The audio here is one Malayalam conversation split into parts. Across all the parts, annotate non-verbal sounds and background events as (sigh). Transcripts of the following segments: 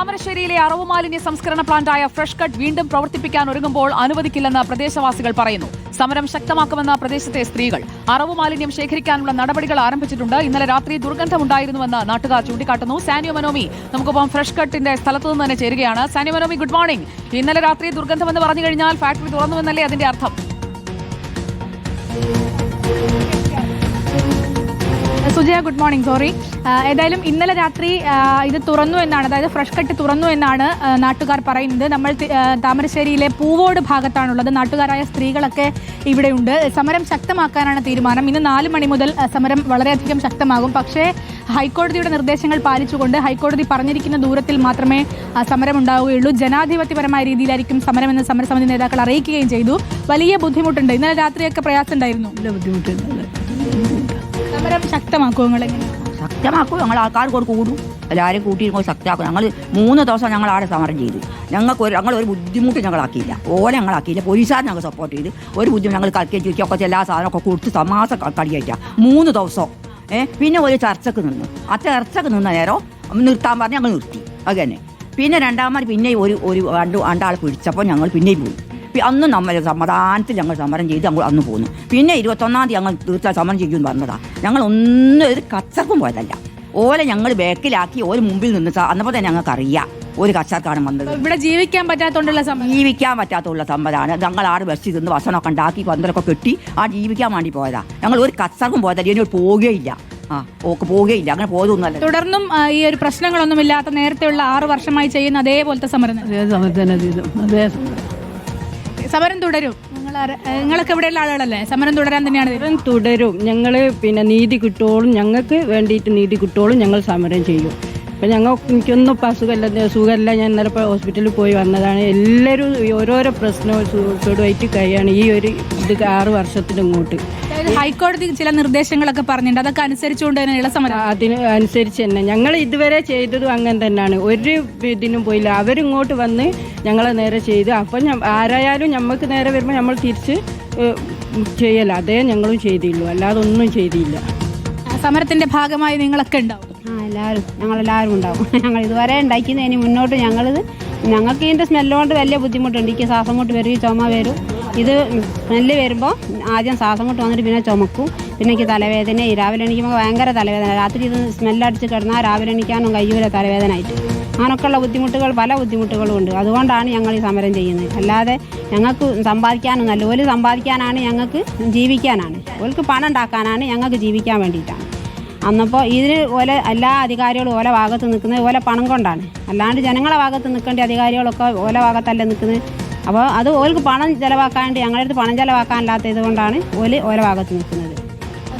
താമരശ്ശേരിയിലെ അറവ് മാലിന്യ സംസ്കരണ പ്ലാന്റായ ഫ്രഷ് കട്ട് വീണ്ടും പ്രവർത്തിപ്പിക്കാൻ ഒരുങ്ങുമ്പോൾ അനുവദിക്കില്ലെന്ന് പ്രദേശവാസികൾ പറയുന്നു. സമരം ശക്തമാക്കുമെന്ന പ്രദേശത്തെ സ്ത്രീകൾ. അറവ് മാലിന്യം ശേഖരിക്കാനുള്ള നടപടികൾ ആരംഭിച്ചിട്ടുണ്ട്. ഇന്നലെ രാത്രി ദുർഗന്ധമുണ്ടായിരുന്നുവെന്ന് നാട്ടുകാർ ചൂണ്ടിക്കാട്ടുന്നു. സാനിയോ മനോമി നമുക്കൊപ്പം ഫ്രഷ് കട്ടിന്റെ സ്ഥലത്തു നിന്ന് തന്നെ ചേരുകയാണ്. സാനിയോ മനോമി ഗുഡ് മോർണിംഗ് ഇന്നലെ രാത്രി ദുർഗന്ധമെന്ന് പറഞ്ഞു കഴിഞ്ഞാൽ ഫാക്ടറി തുറന്നുവെന്നല്ലേ അതിന്റെ അർത്ഥം? സുജയ ഗുഡ് മോർണിംഗ് സോറി ഏതായാലും ഇന്നലെ രാത്രി ഇത് തുറന്നു എന്നാണ് അതായത് ഫ്രഷ് കട്ട് തുറന്നു എന്നാണ് നാട്ടുകാർ പറയുന്നത്. നമ്മൾ താമരശ്ശേരിയിലെ പൂവോട് ഭാഗത്താണുള്ളത്. നാട്ടുകാരായ സ്ത്രീകളൊക്കെ ഇവിടെയുണ്ട്. സമരം ശക്തമാക്കാനാണ് തീരുമാനം. ഇന്ന് നാല് മണി മുതൽ സമരം വളരെയധികം ശക്തമാകും. പക്ഷേ ഹൈക്കോടതിയുടെ നിർദ്ദേശങ്ങൾ പാലിച്ചുകൊണ്ട് ഹൈക്കോടതി പറഞ്ഞിരിക്കുന്ന ദൂരത്തിൽ മാത്രമേ സമരം ഉണ്ടാവുകയുള്ളൂ. ജനാധിപത്യപരമായ രീതിയിലായിരിക്കും സമരമെന്ന് സമരസമിതി നേതാക്കൾ അറിയിക്കുകയും ചെയ്തു. വലിയ ബുദ്ധിമുട്ടുണ്ട്. ഇന്നലെ രാത്രിയൊക്കെ പ്രയാസം ഉണ്ടായിരുന്നു സമരം ശക്തമാക്കുമോ നിങ്ങളെങ്ങനെ? ശക്തമാക്കും. ഞങ്ങൾ കൂടെ കൂടും. എല്ലാവരും കൂട്ടിയിരുന്നു ശക്തമാക്കും ഞങ്ങൾ മൂന്ന് ദിവസം ഞങ്ങൾ ആടെ സമരം ചെയ്തു. ഞങ്ങൾക്ക് ഒരു ഞങ്ങൾ ഒരു ബുദ്ധിമുട്ട് ഞങ്ങളാക്കിയില്ല. ഓലെ ഞങ്ങളാക്കിയില്ല. പോലീസാർ ഞങ്ങൾ സപ്പോർട്ട് ചെയ്ത്. ഒരു ബുദ്ധിമുട്ട് ഞങ്ങൾ കളിക്കുകയും ചുറ്റിയൊക്കെ എല്ലാ സാധനമൊക്കെ കൊടുത്ത് തമാസ കളിയായിട്ടാ. മൂന്ന് ദിവസം. ഏഹ് പിന്നെ ഒരു ചർച്ചക്ക് നിന്നു. ആ ചർച്ചക്ക് നിന്ന നേരം നിർത്താൻ പറഞ്ഞ് ഞങ്ങൾ നിർത്തി. തന്നെ. പിന്നെ രണ്ടാമത് പിന്നെ ഒരു ഒരു രണ്ട് രണ്ടാൾ പിടിച്ചപ്പോൾ ഞങ്ങൾ പിന്നെയും പോയി. അന്ന് നമ്മൾ സമാധാനത്തിൽ ഞങ്ങൾ സമരം ചെയ്ത് ഞങ്ങൾ അന്ന് പോന്നു. പിന്നെ ഇരുപത്തൊന്നാം തീയതി ഞങ്ങൾ തീർച്ചയായും സമരം ചെയ്യുമെന്ന് പറഞ്ഞതാ ഞങ്ങൾ ഒന്നും ഒരു കച്ചർക്കും പോയതല്ല. ഓലെ ഞങ്ങൾ ബാക്കിലാക്കി ഓര് മുമ്പിൽ നിന്ന് അന്നപ്പോൾ തന്നെ ഞങ്ങൾക്ക് അറിയാം ഒരു കച്ചർക്കാണ് വന്നത്. ഇവിടെ ജീവിക്കാൻ പറ്റാത്തോണ്ടുള്ള ജീവിക്കാൻ പറ്റാത്തുള്ള സംഭവമാണ് ഞങ്ങൾ ആറ് ബസ് തിന്ന് ഭക്ഷണമൊക്കെ ഉണ്ടാക്കി പന്തലൊക്കെ കെട്ടി ആ ജീവിക്കാൻ വേണ്ടി പോയതാ. ഞങ്ങൾ ഒരു കച്ചർക്കും പോയതല്ല. ഇനി ഒരു പോകുകയില്ല ആ ഓക്ക് പോകുകയില്ല അങ്ങനെ പോയതൊന്നുമല്ല. തുടർന്നും ഈ ഒരു പ്രശ്നങ്ങളൊന്നുമില്ലാത്ത നേരത്തെയുള്ള ആറു വർഷമായി ചെയ്യുന്ന അതേപോലത്തെ സമരം. അതേ സമയത്തന്നെ ചെയ്തു അതേ സമരം തുടരും. നിങ്ങളൊക്കെ ഇവിടെയുള്ള ആളുകളല്ലേ? സമരം തുടരാൻ തന്നെയാണ് സമരം തുടരും. ഞങ്ങൾ പിന്നെ നീതി കിട്ടുവോളും ഞങ്ങൾക്ക് വേണ്ടിയിട്ട് നീതി കിട്ടുവോളും ഞങ്ങൾ സമരം ചെയ്യും. ഇപ്പം ഞങ്ങൾ എനിക്കൊന്നും ഇപ്പം അസുഖമല്ല സുഖമല്ല ഞാൻ ഇന്നലെ ഇപ്പോൾ ഹോസ്പിറ്റലിൽ പോയി വന്നതാണ്. എല്ലാവരും ഓരോരോ പ്രശ്നവും സുഖമായിട്ട് കഴിയാണ് ഈ ഒരു ഇത് ആറ് വർഷത്തിന് ഇങ്ങോട്ട് അതായത് ഹൈക്കോടതി ചില നിർദ്ദേശങ്ങളൊക്കെ പറഞ്ഞിട്ടുണ്ട്. അതൊക്കെ അനുസരിച്ചുകൊണ്ട് തന്നെയുള്ള സമരം. അതിന് അനുസരിച്ച് തന്നെ. ഞങ്ങൾ ഇതുവരെ ചെയ്തതും അങ്ങനെ തന്നെയാണ്. ഒരു ഇതിനും പോയില്ല. അവരിങ്ങോട്ട് വന്ന് ഞങ്ങളെ നേരെ ചെയ്ത്. അപ്പം ആരായാലും നമുക്ക് നേരെ വരുമ്പോൾ നമ്മൾ തിരിച്ച് ചെയ്യല അതേ ഞങ്ങളും ചെയ്തില്ലു അല്ലാതെ ഒന്നും ചെയ്തില്ല. സമരത്തിന്റെ ഭാഗമായി നിങ്ങളൊക്കെ ഉണ്ടാവും. ആ എല്ലാവരും ഞങ്ങളെല്ലാവരും ഉണ്ടാവും. (laughs) ഞങ്ങൾ ഇതുവരെ ഉണ്ടാക്കിയതിന് മുന്നോട്ട് ഞങ്ങളിത് ഞങ്ങൾക്ക് ഇതിന്റെ സ്മെല്ലുകൊണ്ട് വലിയ ബുദ്ധിമുട്ടുണ്ട്. എനിക്ക് ശ്വാസം മുട്ട് വരും ചുമ വരും. ഇത് സ്മെല്ല് വരുമ്പോൾ ആദ്യം ശ്വാസം മുട്ട് വന്നിട്ട് പിന്നെ ചുമക്കും. പിന്നെ എനിക്ക് തലവേദന രാവിലെ എണീക്കുമ്പോൾ ഭയങ്കര തലവേദന. രാത്രി ഇത് സ്മെല്ലടിച്ച് കിടന്നാൽ രാവിലെ എണീക്കാനും കഴിയൂല തലവേദനയായിട്ട് അങ്ങനെയൊക്കെയുള്ള ബുദ്ധിമുട്ടുകൾ പല ബുദ്ധിമുട്ടുകളും ഉണ്ട്. അതുകൊണ്ടാണ് ഞങ്ങൾ ഈ സമരം ചെയ്യുന്നത്. അല്ലാതെ ഞങ്ങൾക്ക് സമ്പാദിക്കാനൊന്നല്ല ഒരു സമ്പാദിക്കാനാണ് ഞങ്ങൾക്ക് ജീവിക്കാനാണ്. ഓൾക്ക് പണം ഉണ്ടാക്കാനാണ് ഞങ്ങൾക്ക് ജീവിക്കാൻ വേണ്ടിയിട്ടാണ്. അന്നപ്പോൾ ഇതിന് ഓലെ എല്ലാ അധികാരികളും ഓല ഭാഗത്ത് നിൽക്കുന്നത് ഓല പണം കൊണ്ടാണ്. അല്ലാണ്ട് ജനങ്ങളെ ഭാഗത്ത് നിൽക്കേണ്ട അധികാരികളൊക്കെ ഓല ഭാഗത്തല്ല നിൽക്കുന്നത്. അപ്പോൾ അത് ഓൽക്ക് പണം ചിലവാക്കാണ്ട് ഞങ്ങളുടെ അടുത്ത് പണം ചിലവാക്കാനില്ലാത്ത ഇതുകൊണ്ടാണ് ഓൽ ഓരോ ഭാഗത്ത് നിൽക്കുന്നത്.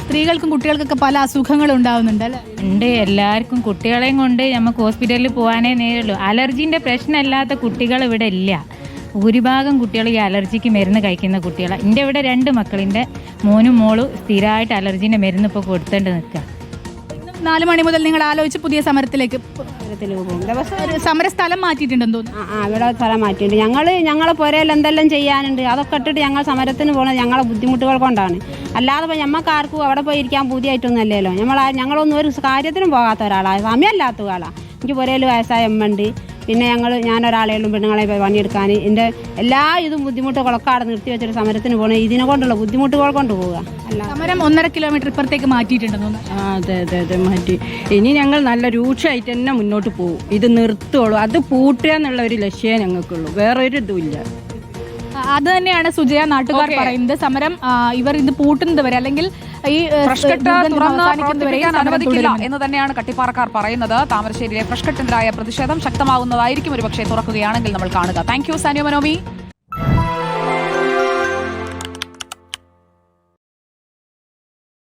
സ്ത്രീകൾക്കും കുട്ടികൾക്കൊക്കെ പല അസുഖങ്ങളും ഉണ്ടാവുന്നുണ്ട് അല്ലേ? ഉണ്ട് എല്ലാവർക്കും കുട്ടികളെയും കൊണ്ട് നമുക്ക് ഹോസ്പിറ്റലിൽ പോകാനേ നേരുള്ളൂ അലർജീന്റെ പ്രശ്നമില്ലാത്ത കുട്ടികൾ ഇവിടെ ഇല്ല. ഭൂരിഭാഗം കുട്ടികൾ ഈ അലർജിക്ക് മരുന്ന് കഴിക്കുന്ന കുട്ടികളാണ് എന്റെ ഇവിടെ രണ്ട് മക്കളിന്റെ മോനും മോളും സ്ഥിരമായിട്ട് അലർജീന്റെ മരുന്ന് ഇപ്പോൾ കൊടുത്തേണ്ടി നിൽക്കുക. നാല് മണി മുതൽ നിങ്ങൾ ആലോചിച്ച് പുതിയ സമരത്തിലേക്ക് സമര സ്ഥലം മാറ്റിയിട്ടുണ്ടെന്ന് തോന്നുന്നു. ആ ഇവിടെ സ്ഥലം മാറ്റിയിട്ടുണ്ട്. ഞങ്ങൾ ഞങ്ങളെ പുരയിൽ എന്തെല്ലാം ചെയ്യാനുണ്ട് അതൊക്കെ ഇട്ടിട്ട് ഞങ്ങൾ സമരത്തിന് പോകുന്നത് ഞങ്ങളെ ബുദ്ധിമുട്ടുകൾ കൊണ്ടാണ്. അല്ലാതെ ഇപ്പോൾ ഞമ്മക്ക് ആർക്കും അവിടെ പോയി ഇരിക്കാൻ പുതിയായിട്ടൊന്നും അല്ലല്ലോ. നമ്മൾ ഞങ്ങളൊന്നും ഒരു കാര്യത്തിനും പോകാത്ത ഒരാളാണ് സമയമല്ലാത്ത ആളാണ് എനിക്ക് പുരയിൽ വയസ്സായ അമ്മ ഉണ്ട്. പിന്നെ ഞങ്ങൾ ഞാൻ ഒരാളെയും പെണ്ണുങ്ങളെ പോയി പണിയെടുക്കാൻ എന്റെ എല്ലാ ഇതും ബുദ്ധിമുട്ടുകളൊക്കെ അവിടെ നിർത്തി വെച്ചൊരു സമരത്തിന് പോകണം ഇതിനെ കൊണ്ടുള്ള ബുദ്ധിമുട്ടുകൾ കൊണ്ട് പോവുക. അല്ല സമരം ഒന്നര കിലോമീറ്റർ ഇപ്പുറത്തേക്ക് മാറ്റിയിട്ടുണ്ടെന്ന് ആ അതെ അതെ അതെ മാറ്റി. ഇനി ഞങ്ങൾ നല്ല രൂക്ഷമായിട്ട് തന്നെ മുന്നോട്ട് പോകും ഇത് നിർത്തുള്ളൂ. അത് പൂട്ടുക എന്നുള്ള ഒരു ലക്ഷ്യമേ ഞങ്ങൾക്കുള്ളൂ. വേറൊരു ഇതും ഇല്ല. അത് തന്നെയാണ് സുജയ നാട്ടുകാർ. പറയുന്നത്. സമരം ഇവർ ഇത് പൂട്ടുന്നത് വരെ അല്ലെങ്കിൽ ഈ അനുവദിക്കില്ല എന്ന് തന്നെയാണ് കട്ടിപ്പാറക്കാർ പറയുന്നത്. താമരശ്ശേരിയിലെ ഫ്രഷ് കട്ടിനെതിരായ പ്രതിഷേധം ശക്തമാവുന്നതായിരിക്കും ഒരുപക്ഷെ തുറക്കുകയാണെങ്കിൽ നമ്മൾ കാണുക. Thank you Sanio മനോമി